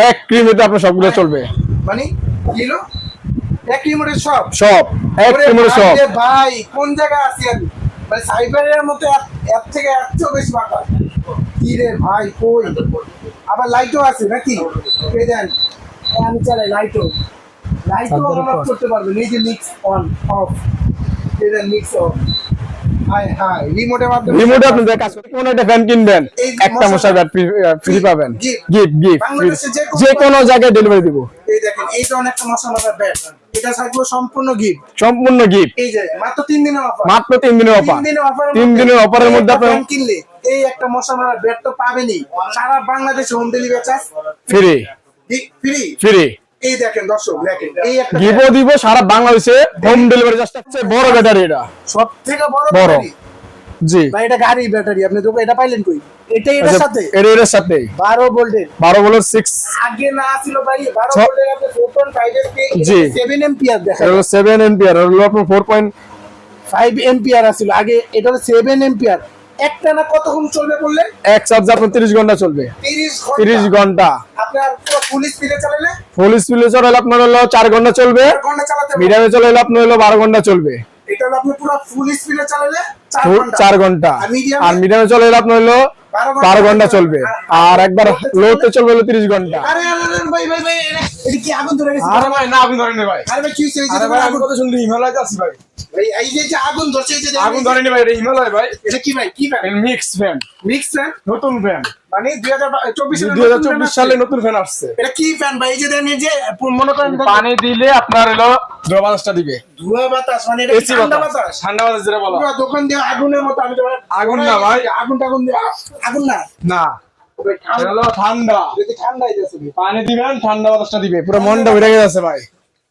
এক ক্রিমেতে আপনার সবগুলো চলবে। মানে এক রিমোটের সব? সব। এক ওরে সব। রে ভাই কোন জায়গায় আছি আমি? মানে সাইবারের মতো এর- থেকে এর বেশি বাঁকা। কি রে ভাই কই? আবার লাইটও আছে নাকি? এই দেন আমি চালাই লাইটও লাইটও অন। করতে পারবেন এই মিক্স অন অফ এই দেন মিক্স অফ রিমোটে আপনি কাজ কোন একটা ফ্যান কিনবেন একটা মশার ব্যাট ফ্রি পাবেন। গিফট গিফট যে কোনো- জায়গায় ডেলিভারি দিব। এই দেখেন এই ধরনের একটা মশা মারার ব্যাট এটা থাকবে সম্পূর্ণ গিফট সম্পূর্ণ গিফট এই যে মাত্র দিনের অফার মাত্র দিনের অফার তিন দিনের অফারের মধ্যে কিনলে এই একটা মশা মারার ব্যাট তো পাবেনই। সারা বাংলাদেশে home delivery charge free free free এই দেখেন দর্শক দেখেন এই একটা গিফটও দিব সারা বাংলাদেশে হোম ডেলিভারি জাস্ট বড় ব্যাটারি এটা। সব থেকে বড়। ব্যাটারি। জি। ভাই এটা গাড়ি ব্যাটারি আপনি তো এটা পাইলেন কই? এটাই এটার আচ্ছা, সাথে? এর এর সাথে। বারো ভোল্টের বারো বলো সিক্স আগে না ছিল ভাই বারো ছ- ভোল্টের আপনি ফোর পয়েন্ট ফাইভ জি। সেভেন এম্পিয়ার দেখা এটা হলো সেভেন এম্পিয়ার হলো আপনার ফোর পয়েন্ট ফাইভ এম্পিয়ার আছিল। আগে এটা হলো সেভেন এম্পিয়ার একটা না কতক্ষণ চলবে বললেন? এক চার্জ আপনার তিরিশ ঘণ্টা চলবে। তিরিশ তিরিশ ঘণ্টা। ঘণ্টা আপনার পুরো ফুল স্পিডে চালালে? ফুল স্পিডে চলে আপনার হলো চার ঘণ্টা চলবে। চার ঘণ্টা চালাতে মিডিয়ামে চলে আপনার হলো বারো ঘণ্টা চলবে। এটা হলো আপনি পুরো ফুল স্পিডে চালালে চার ফুল- ঘণ্টা। চার ঘণ্টা। আর মিডিয়ামে আপনার হলো বারো ঘণ্টা চলবে। আর- একবার লোতে চলবে হলো তিরিশ ঘণ্টা। আরে আরে ভাই ভাই ভাই এটা কি আগুন ধরে গেছে। আরে ভাই না আগুন ধরেনি ভাই। আরে ভাই কি হইছে এই যে আরে ভাই আমি কত শুনলি? হিমালয় ভাই ভাই। এই যে যে আগুন ধরছে এই যে আগুন ধরেনি ভাই এটা হিমালয় ভাই। এটা কি ভাই? কি fan mix fan mix fan নতুন ফ্যান মানে 2024 দুই হাজার চব্বিশ সালে নতুন ফ্যান আসছে। এটা কি ফ্যান ভাই? এই যে দেন যে মনে করেন পানি দিলে আপনার হলো ধোয়া বাতাসটা দিবে। ধোঁয়া বাতাস মানে এটা ঠান্ডা বাতাস। ঠান্ডা বাতাস যেটা বলা পুরো দোকান দিয়ে আগুনের মতো আমি আগুন না ভাই। আগুন টাগুন আগুন না? না। ঠান্ডা। ঠান্ডা। পানি দিবেন ঠান্ডা বাতাসটা দিবে। পুরো মনটা ভরে গেছে ভাই।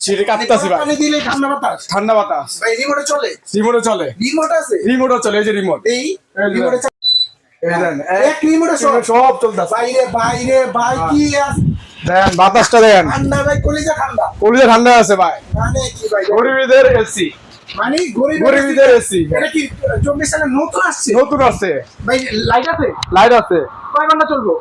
সিঁড়ি কাঁপতাছি ভাই। পানি দিলে ঠান্ডা বাতাস? ঠান্ডা বাতাস। ভাই রিমোটে চলে? রিমোটে চলে। রিমোট আছে? রিমোটও চলে এই যে রিমোট। এই রিমোটে এক রিমোটে সব সব চলতেছে। বাইরে বাইরে ভাই কি আছে দেন বাতাসটা দেন। ঠান্ডা ভাই কলিজা ঠান্ডা। কলিজা ঠান্ডা আছে ভাই। মানে কি ভাই? গরিবদের এসি। মানে গরিব গরিবদের এসি। এটা কি সালে নতুন আসছে? নতুন আছে ভাই লাইট আছে? লাইট আছে। কয় ঘণ্টা চলবো?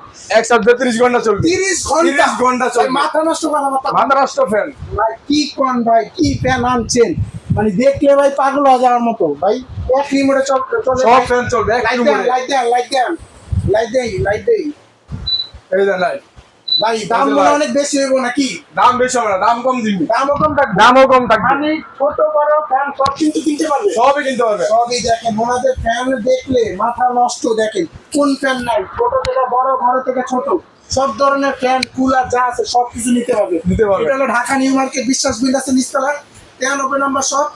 ঘণ্টা চলবে। তিরিশ ঘণ্টা? 30 ঘণ্টা চলবে। মাথা নষ্ট করা মাথা মহারাষ্ট্র ফ্যান। ভাই কি কোন ভাই কি ফ্যান আনছেন? মানে দেখলে ভাই পাগল হয়ে যাওয়ার মতো। ভাই এক রিমোটে চল চলে সব ফ্যান চলবে এক লাইট রিমোটে লাইট দেন লাইট দেন। লাইট দেই এই দেন লাইট ভাই দাম। অনেক বেশি হইব নাকি? দাম বেশি হবে না দাম কম দিবি। দামও কম থাকবে। দামও কম থাকবে। মানে ছোট বড় ফ্যান সব কিন্তু কিনতে পারবে। সবই কিনতে পারবে। সবই দেখেন ওনাদের ফ্যান দেখলে মাথা নষ্ট দেখেন। কোন ফ্যান নাই? ছোট থেকে বড় বড় থেকে ছোট। সব ধরনের ফ্যান কুলার যা আছে সব কিছু নিতে পারবে নিতে পারবে। এটা হলো ঢাকা নিউ মার্কেট বিশ্বাস বিল আছে নিচতলা তেরানব্বই নম্বর সব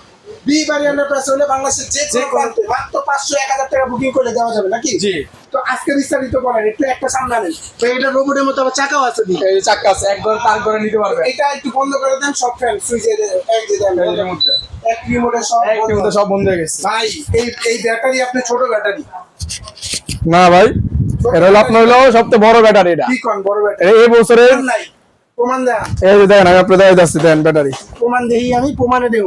বি বারিয়ানের প্রাইস হলে বাংলাদেশের যে প্রান্তে মাত্র পাঁচশো এক হাজার টাকা বুকিং করে দেওয়া যাবে নাকি? জি। তো আজকে বিস্তারিত একটু একটা তো এটা রোবটের মতো আবার চাকাও আছে এই চাক্কা আছে একবার তার করে নিতে পারবে। এটা একটু বন্ধ করে দেন সব ফ্যান সুইচে এক যে দেন। এই মধ্যে। এক রিমোটে সব এক বন্ধ। সব বন্ধ হয়ে গেছে। ভাই এই এই ব্যাটারি আপনি ছোট ব্যাটারি না ভাই এটা হলো আপনার হলো সবচেয়ে বড় ব্যাটারি এটা। কি কোন বড় ব্যাটারি এই- বছরের নাই প্রমাণ দেন। এই দেখেন আমি আপনাদের দেন ব্যাটারি প্রমাণ দেই আমি প্রমাণে দেব।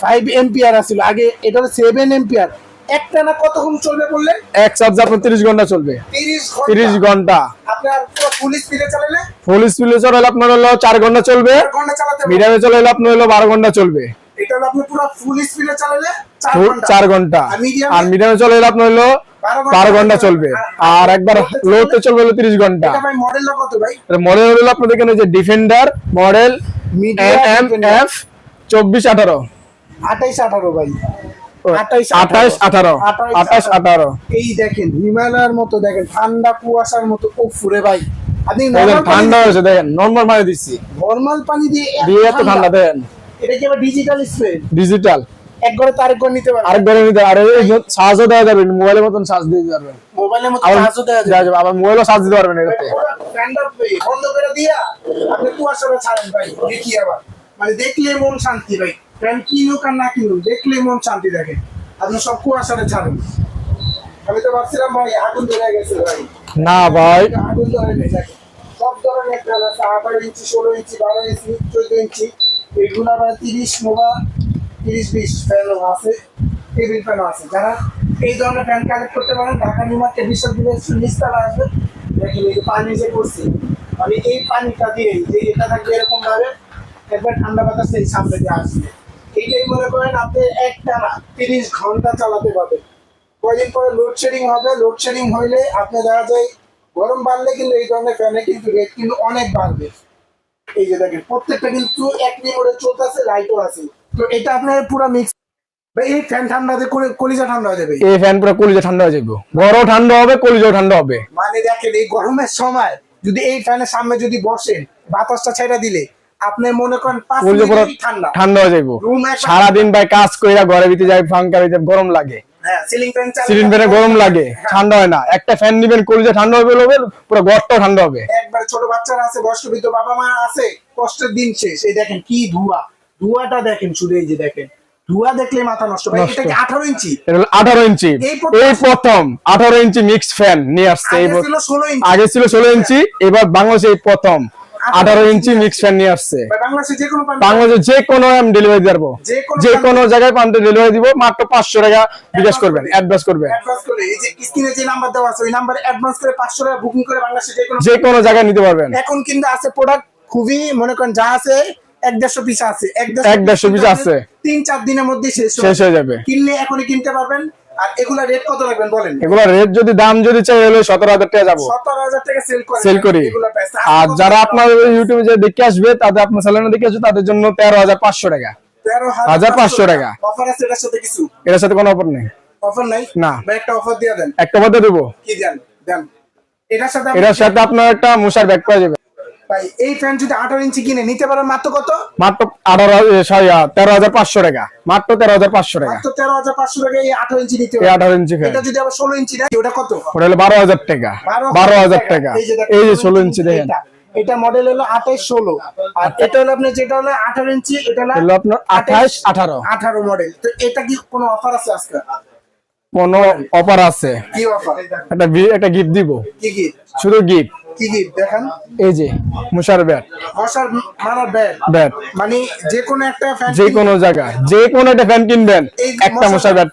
ফাইভ এম্পিয়ার আসছিল আগে এটা হলো সেভেন এম্পিয়ার একটা না কতক্ষণ চলবে এক চার্জ আপনার 30 ঘণ্টা চলবে। 30 ঘণ্টা। ঘণ্টা। আপনার ফুল স্পিডে আপনার হলো ঘণ্টা চলবে। মিডিয়ামে আপনার হলো 12 ঘণ্টা চলবে। চার ঘণ্টা। আর মিডিয়ামে চালালে আপনার হলো 12 ঘণ্টা চলবে। আর একবার লোতে চলবে হলো 30 ঘণ্টা। এটা ভাই মডেলটা মডেল হলো আপনাদের এখানে যে ডিফেন্ডার মডেল মিডিয়াম এফ আঠাইশ আঠারো ভাই। আঠাইশ আঠারো। আঠাইশ, আঠারো। এই দেখেন হিমালয়ের মতো দেখেন ঠান্ডা কুয়াশার মতো। ও ফুরে ভাই। আপনি ঠান্ডা হয়েছে দেখেন নর্মাল মানে দিচ্ছি। নরমাল পানি দিয়ে এত দিয়ে এত ঠান্ডা। দেন এটা কি আবার ডিজিটাল স্প্রে ডিজিটাল এক ঘরে তো আরেক ঘর নিতে পারবেন আরেক ধরে নিতে আর চার্জও দেওয়া যাবে মোবাইলের মতন চার্জ দিতে পারবেন মোবাইলের চার্জও দেওয়া যাবে আবার মোবাইলও চার্জ দিতে পারবেন এটাতে। ফ্যানটা বন্ধ করে দিয়া ছাড়েন ভাই দেখি আবার। মানে দেখলে মন শান্তি ভাই। ফ্যান কিনুক আর না কিনুক দেখলে মন শান্তি দেখে আপনি সব কুয়াশাটা ছাড়েন। আমি তো ভাবছিলাম ভাই আগুন ধরে গেছে ভাই। না ভাই। আগুন ধরে গেছে। সব ধরনের ফ্যান আছে আঠারো ইঞ্চি ষোলো ইঞ্চি বারো ইঞ্চি চোদ্দ ইঞ্চি এগুলো আবার তিরিশ নোভা তিরিশ বিশ ফ্যানও আছে টেবিল ফ্যানও আছে। যারা এই ধরনের ফ্যান কালেক্ট করতে পারেন ঢাকা নিউ মার্কেট বিশ্ববিদ্যালয়ের নিচতলা আসবে। দেখেন এই পানি যে করছে মানে এই পানিটা দিয়ে যে এটা থাকবে এরকম ভাবে একবার ঠান্ডা বাতাস এই সামনে দিয়ে আসবে। এইটাই মনে করেন আপনি একটা না তিরিশ ঘণ্টা চালাতে পারবেন। কয়দিন পরে লোডশেডিং হবে লোডশেডিং হইলে আপনি দেখা যায় গরম বাড়লে কিন্তু এই ধরনের ফ্যানে কিন্তু রেট কিন্তু অনেক বাড়বে। এই যে দেখেন প্রত্যেকটা কিন্তু এক নিমোডে চলতেছে লাইটও আছে। তো এটা আপনার পুরো মিক্স এই ফ্যান ঠান্ডাতে করে কলিজা ঠান্ডা হয়ে যাবে। এই ফ্যান পুরো কলিজা ঠান্ডা হয়ে যাবে। ঘরও ঠান্ডা হবে কলিজাও ঠান্ডা হবে। মানে দেখেন এই গরমের সময় যদি এই ফ্যানের সামনে যদি বসেন বাতাসটা ছেড়ে দিলে আপনি মনে করেন পাঁচ ঠান্ডা। ঠান্ডা হয়ে ভাই কাজ কইরা ঘরে ভিতরে যাই ফাঙ্কা ভিতরে গরম লাগে। হ্যাঁ সিলিং ফ্যান সিলিং ফ্যানে গরম লাগে ঠান্ডা হয় না। একটা ফ্যান নিবেন কলিজা ঠান্ডা হবে হবে পুরো ঘরটাও ঠান্ডা হবে। একবার ছোট বাচ্চারা আছে বয়স্ক বৃদ্ধ বাবা মা আছে কষ্টের দিন শেষ। এই দেখেন কি ধোঁয়া। ধোঁয়াটা দেখেন শুধু এই যে দেখেন। ধোঁয়া দেখলে মাথা নষ্ট ভাই এটা কি আঠারো ইঞ্চি? এটা হলো আঠারো ইঞ্চি। এই প্রথম- এই প্রথম আঠারো ইঞ্চি মিক্স ফ্যান নিয়ে আসছে আগে ছিল ষোলো ইঞ্চি এবার বাংলাদেশে এই প্রথম। আঠারো ইঞ্চি মিক্স ফ্যান নিয়ে আসছে। ভাই, বাংলাদেশে যে কোনো আমি ডেলিভারি পারব যে কোনো জায়গায় পান্তে ডেলিভারি দিব মাত্র পাঁচশো টাকা বিকাশ করবেন অ্যাডভান্স করবেন। যে কোনো জায়গায় নিতে পারবেন। এখন কিন্তু আছে প্রোডাক্ট খুবই মনে করেন যা আছে এক দেড়শো পিস আছে। এক এক দেড়শো piece আছে। তিন চার দিনের মধ্যে শেষ শেষ হয়ে যাবে। কিনলে এখনই কিনতে পারবেন। আর এগুলা রেট কত রাখবেন বলেন? এগুলো রেট যদি দাম যদি চাই হলে সতেরো হাজার টাকা যাব। সতেরো টাকা সেল করে। সেল করি আর যারা আপনার ইউটিউবে যে দেখে আসবে তাদের আপনার চ্যানেলে দেখে আসবে তাদের জন্য তেরো হাজার পাঁচশো টাকা। টাকা। অফার আছে এটার সাথে কিছু? এটার সাথে কোনো অফার নেই। অফার নাই? না। একটা অফার দিয়ে দেন। একটা কথা দেবো। কি দেন? দেন। এটার সাথে এটার সাথে আপনার একটা মশার ব্যাগ পাওয়া যাবে। ভাই এই ফ্যান যদি আঠারো ইঞ্চি কিনে নিতে পারেন মাত্র কত? মাত্র আঠারো সরি তেরো হাজার পাঁচশো টাকা। মাত্র তেরো হাজার পাঁচশো টাকা। মাত্র তেরো হাজার পাঁচশো টাকা এই আঠারো ইঞ্চি নিতে এই পারেন। আঠারো ইঞ্চি এটা যদি আবার ষোলো ইঞ্চি দেয় ওটা কত? ওটা হলো বারো হাজার টাকা। বারো হাজার টাকা। এই যে ষোলো ইঞ্চি দেখেন। এটা। এটা মডেল হলো আঠাইশ ষোলো। আর এটা হলো আপনার যেটা হলো আঠারো ইঞ্চি এটা হলো আপনার আঠাশ আঠারো। আঠারো মডেল তো এটা কি কোনো অফার আছে আজকে? কোন অফার আছে। কি অফার একটা একটা গিফট দিব। কি কি শুধু গিফট কি কি দেখান? এই যে মুশার ব্যাট। মশার মারার ব্যাট। ব্যাট। মানে যে কোনো একটা ফ্যান যে কোনো জায়গায় যে কোনো একটা ফ্যান কিনবেন একটা মশার মশার ব্যাট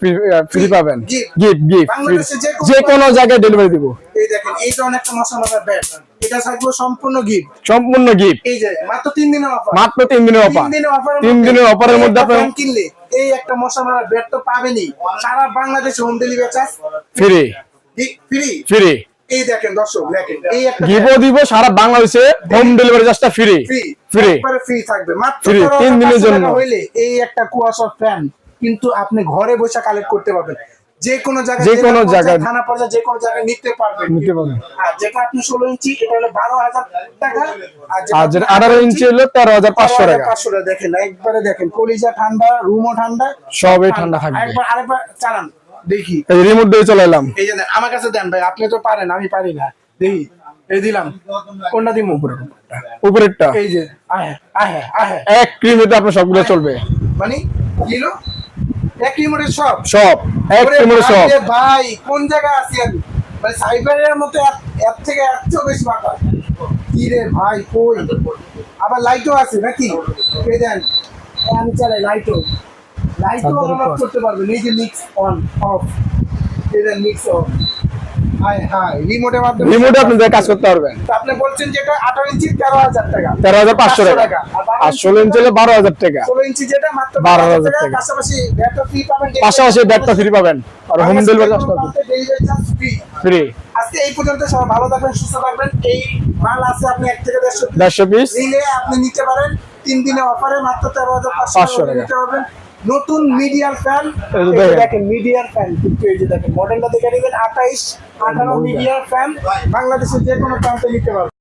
ফ্রি পাবেন। গিফট গিফট বাংলাদেশে যে কোনো- জায়গায় ডেলিভারি দিব। এই দেখেন এই ধরনের একটা মশা মারার ব্যাট। এটা থাকবে সম্পূর্ণ গিফট সম্পূর্ণ গিফট এই যে মাত্র দিনের অফার মাত্র তিন দিনের অফার তিন দিনের অফারের তিন মধ্যে কিনলে এই একটা মশা ব্যাট তো পাবেনই। সারা বাংলাদেশে home delivery charge free free free এই দেখেন দর্শক দেখেন এই একটা দিব সারা বাংলাদেশে হোম ডেলিভারি চার্জটা ফ্রি ফ্রি ফ্রি একবারে ফ্রি থাকবে। মাত্র তিন দিনের জন্য। হইলে এই একটা কুয়াশার ফ্যান কিন্তু আপনি ঘরে বসে কালেক্ট করতে পারবেন। যে কোনো জায়গায় যে কোনো জায়গায়। থানা পর্যায়ে যে কোনো জায়গায় নিতে পারবেন। নিতে পারবেন। আর যেটা আপনি ষোলো ইঞ্চি এটা হলো বারো হাজার টাকা। আর যেটা আঠারো ইঞ্চি হলো তেরো হাজার পাঁচশো টাকা। পাঁচশো টাকা। দেখেন একবারে দেখেন কলিজা ঠান্ডা রুমও ঠান্ডা। সবই ঠান্ডা থাকবে। একবার আরেকবার চালান। দেখি। এই রিমোট দিয়ে চলে এলাম এই যে আমার কাছে দেন ভাই আপনি তো পারেন আমি পারি না। দেখি এই দিলাম। কোনটা দিব উপরেরটা? এই যে আহে আহে আহে। এক ক্রিমিতে আপনার সবগুলো চলবে। মানে কিলো এক রিমোটের সব? সব। এক ওরে সব। ভাই কোন জায়গায় আছি আমি? মানে সাইবারের মতো এর- এর থেকে চেয়েও বেশি বাঁকা কি রে ভাই কই? আবার লাইটও আছে নাকি? এই দেন। আমি চালাই লাইটও লাইটও অন অফ করতে পারবেন এই যে মিক্স অন অফ এই মিক্স অফ হাই হাই রিমোটের মাধ্যমে রিমোটে আপনি কাজ করতে পারবেন। আপনি বলছেন যে এটা আঠারো ইঞ্চি তেরো হাজার টাকা। তেরো হাজার পাঁচশো টাকা। আর ষোলো ইঞ্চি হলে বারো হাজার টাকা। ষোলো ইঞ্চি যেটা মাত্র 12,000 12,000 টাকা। পাশাপাশি ব্যাটটা ফ্রি পাবেন পাশাপাশি ফ্রি পাবেন। আর হোম ডেলিভারি চার্জ পাবেন। ফ্রি ফ্রি আজকে এই পর্যন্ত সবাই ভালো থাকবেন সুস্থ থাকবেন। এই মাল আছে আপনি এক থেকে দেড়শো দেড়শো পিস নিলে আপনি নিতে পারেন। তিন দিনে অফারে মাত্র তেরো হাজার পাঁচশো 500 টাকা টাকা। নিতে পারবেন। নতুন মিডিয়ার ফ্যান। দেখেন। দেখেন মিডিয়ার ফ্যান। কিন্তু এই যে দেখেন মডেলটা দেখে নেবেন আঠাইশ আঠারো মিডিয়ার ফ্যান। বাংলাদেশের যে কোনো প্রান্তে নিতে পারবেন।